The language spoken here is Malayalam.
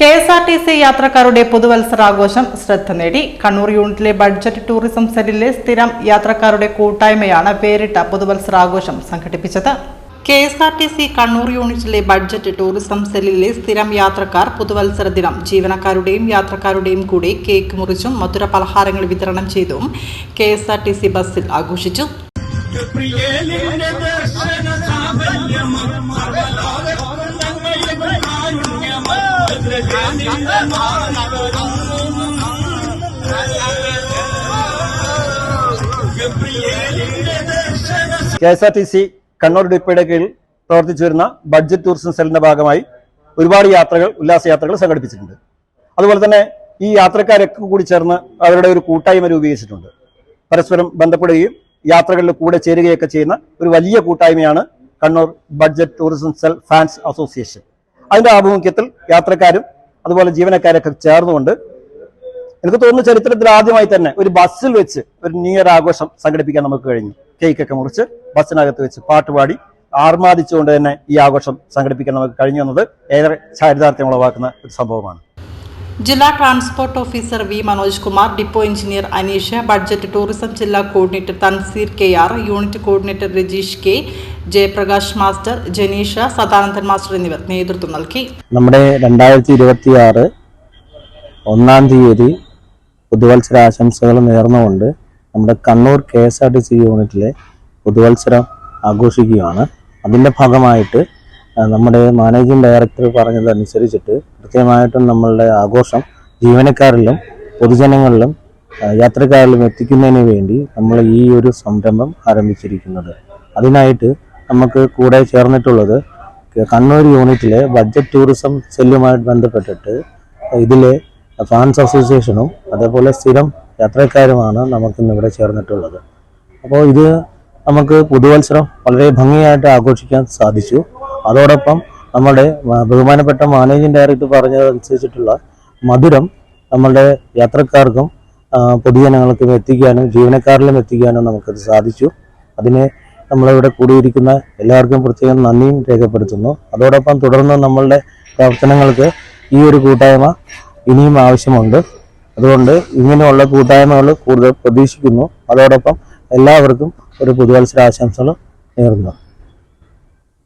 K S R T C യാത്രക്കാരുടെ പുതുവത്സരാഘോഷം ശ്രദ്ധ നേടി. കണ്ണൂർ യൂണിറ്റിലെ ബഡ്ജറ്റ് ടൂറിസം സെല്ലിലെ സ്ഥിരം യാത്രക്കാരുടെ കൂട്ടായ്മയാണ് പേരിട്ട പുതുവത്സരാഘോഷം സംഘടിപ്പിച്ചത്. K S R T C Kannur യൂണിറ്റിലെ ബഡ്ജറ്റ് ടൂറിസം സെല്ലിലെ സ്ഥിരം യാത്രക്കാർ പുതുവത്സര ദിനം ജീവനക്കാരുടെയും യാത്രക്കാരുടെയും കൂടി കേക്ക് മുറിച്ചും മധുര പലഹാരങ്ങൾ വിതരണം ചെയ്തും K S R T C ബസ്സിൽ ആഘോഷിച്ചു. K S R T C Kannur ഡിപ്പയുടെ കീഴിൽ പ്രവർത്തിച്ചു വരുന്ന ബഡ്ജറ്റ് ടൂറിസം സെല്ലിന്റെ ഭാഗമായി ഒരുപാട് യാത്രകൾ ഉല്ലാസ യാത്രകൾ സംഘടിപ്പിച്ചിട്ടുണ്ട്. അതുപോലെ തന്നെ ഈ യാത്രക്കാരൊക്കെ കൂടി ചേർന്ന് അവരുടെ ഒരു കൂട്ടായ്മ രൂപീകരിച്ചിട്ടുണ്ട്. പരസ്പരം ബന്ധപ്പെടുകയും യാത്രകളിൽ കൂടെ ചേരുകയൊക്കെ ചെയ്യുന്ന ഒരു വലിയ കൂട്ടായ്മയാണ് Kannur budget tourism cell fans association. അതിന്റെ ആഭിമുഖ്യത്തിൽ യാത്രക്കാരും അതുപോലെ ജീവനക്കാരൊക്കെ ചേർന്നുകൊണ്ട് എനിക്ക് തോന്നുന്നു ചരിത്രത്തിൽ ആദ്യമായി തന്നെ ഒരു ബസ്സിൽ വെച്ച് ഒരു ന്യൂ ഇയർ ആഘോഷം സംഘടിപ്പിക്കാൻ നമുക്ക് കഴിഞ്ഞു. കേക്കൊക്കെ മുറിച്ച് ബസ്സിനകത്ത് വെച്ച് പാട്ടുപാടി ആർമാദിച്ചുകൊണ്ട് തന്നെ ഈ ആഘോഷം സംഘടിപ്പിക്കാൻ നമുക്ക് കഴിഞ്ഞു എന്നത് ഏറെ ചാരിതാർത്ഥ്യം ഉളവാക്കുന്ന ഒരു സംഭവമാണ്. ജില്ലാ transport officer V Manoj Kumar depot engineer Aneesh budget tourism ജില്ലാ coordinator Thanseer K R unit coordinator Rajeesh K Jayaprakash master Janeesha Sadanandan master എന്നിവർ നേതൃത്വം നൽകി. നമ്മുടെ രണ്ടായിരത്തി ഇരുപത്തി ആറ് ഒന്നാം തീയതി പുതുവത്സര ആശംസകൾ നേർന്നുകൊണ്ട് നമ്മുടെ Kannur K S R T C യൂണിറ്റിലെ പുതുവത്സരം ആഘോഷിക്കുകയാണ്. അതിന്റെ ഭാഗമായിട്ട് നമ്മുടെ മാനേജിംഗ് ഡയറക്ടർ പറഞ്ഞതനുസരിച്ചിട്ട് കൃത്യമായിട്ടും നമ്മളുടെ ആഘോഷം ജീവനക്കാരിലും പൊതുജനങ്ങളിലും യാത്രക്കാരിലും എത്തിക്കുന്നതിന് വേണ്ടി നമ്മൾ ഈ ഒരു സംരംഭം ആരംഭിച്ചിരിക്കുന്നത്. അതിനായിട്ട് നമുക്ക് കൂടെ ചേർന്നിട്ടുള്ളത് കണ്ണൂർ യൂണിറ്റിലെ ബഡ്ജറ്റ് ടൂറിസം സെല്ലുമായിട്ട് ബന്ധപ്പെട്ടിട്ട് ഇതിലെ ഫാൻസ് അസോസിയേഷനും അതേപോലെ സ്ഥിരം യാത്രക്കാരുമാണ് നമുക്കിന്ന് ഇവിടെ ചേർന്നിട്ടുള്ളത്. അപ്പോൾ ഇത് നമുക്ക് പുതുവത്സരം വളരെ ഭംഗിയായിട്ട് ആഘോഷിക്കാൻ സാധിച്ചു. അതോടൊപ്പം നമ്മുടെ ബഹുമാനപ്പെട്ട മാനേജിംഗ് ഡയറക്ടർ പറഞ്ഞതനുസരിച്ചിട്ടുള്ള മധുരം നമ്മളുടെ യാത്രക്കാർക്കും പൊതുജനങ്ങൾക്കും എത്തിക്കാനും ജീവനക്കാരിലും എത്തിക്കാനും നമുക്കത് സാധിച്ചു. അതിന് നമ്മളിവിടെ കൂടിയിരിക്കുന്ന എല്ലാവർക്കും പ്രത്യേകം നന്ദിയും രേഖപ്പെടുത്തുന്നു. അതോടൊപ്പം തുടർന്ന് നമ്മളുടെ പ്രവർത്തനങ്ങൾക്ക് ഈ ഒരു കൂട്ടായ്മ ഇനിയും ആവശ്യമുണ്ട്. അതുകൊണ്ട് ഇങ്ങനെയുള്ള കൂട്ടായ്മകൾ കൂടുതൽ പ്രതീക്ഷിക്കുന്നു. അതോടൊപ്പം എല്ലാവർക്കും ഒരു പുതുവത്സര ആശംസകൾ നേർന്നു